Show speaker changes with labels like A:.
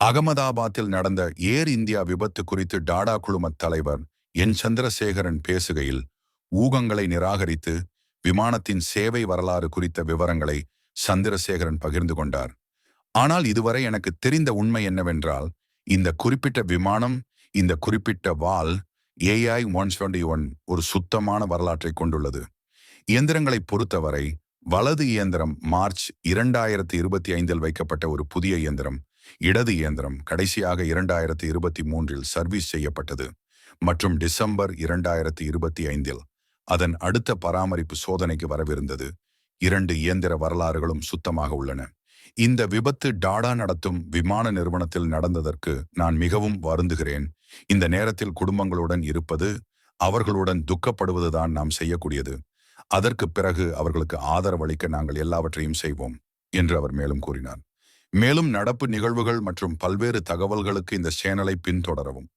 A: அகமதாபாத்தில் நடந்த ஏர் இந்தியா விபத்து குறித்து டாடா குழும தலைவர் என். சந்திரசேகரன் பேசுகையில் ஊகங்களை நிராகரித்து விமானத்தின் சேவை வரலாறு குறித்த விவரங்களை சந்திரசேகரன் பகிர்ந்து கொண்டார். ஆனால் இதுவரை எனக்கு தெரிந்த உண்மை என்னவென்றால் இந்த குறிப்பிட்ட விமானம் இந்த குறிப்பிட்ட வால் ஏஐ ஒன் ஒன் ஒரு சுத்தமான வரலாற்றை கொண்டுள்ளது. இயந்திரங்களை பொறுத்தவரை வலது இயந்திரம் மார்ச் இரண்டாயிரத்தி இருபத்தி ஐந்தில் வைக்கப்பட்ட ஒரு புதிய இயந்திரம் இடது இயந்திரம் கடைசியாக இரண்டாயிரத்தி இருபத்தி மூன்றில் சர்வீஸ் செய்யப்பட்டது மற்றும் டிசம்பர் இரண்டாயிரத்தி இருபத்தி ஐந்தில் அதன் அடுத்த பராமரிப்பு சோதனைக்கு வரவிருந்தது. இரண்டு இயந்திர வரலாறுகளும் சுத்தமாக உள்ளன. இந்த விபத்து டாடா நடத்தும் விமான நிறுவனத்தில் நடந்ததற்கு நான் மிகவும் வருந்துகிறேன். இந்த நேரத்தில் குடும்பங்களுடன் இருப்பது அவர்களுடன் துக்கப்படுவதுதான் நாம் செய்யக்கூடியது. அதற்கு பிறகு அவர்களுக்கு ஆதரவளிக்க நாங்கள் எல்லாவற்றையும் செய்வோம் என்று அவர் மேலும் கூறினார். மேலும் நடப்பு நிகழ்வுகள் மற்றும் பல்வேறு தகவல்களுக்கு இந்த சேனலை பின்தொடரவும்.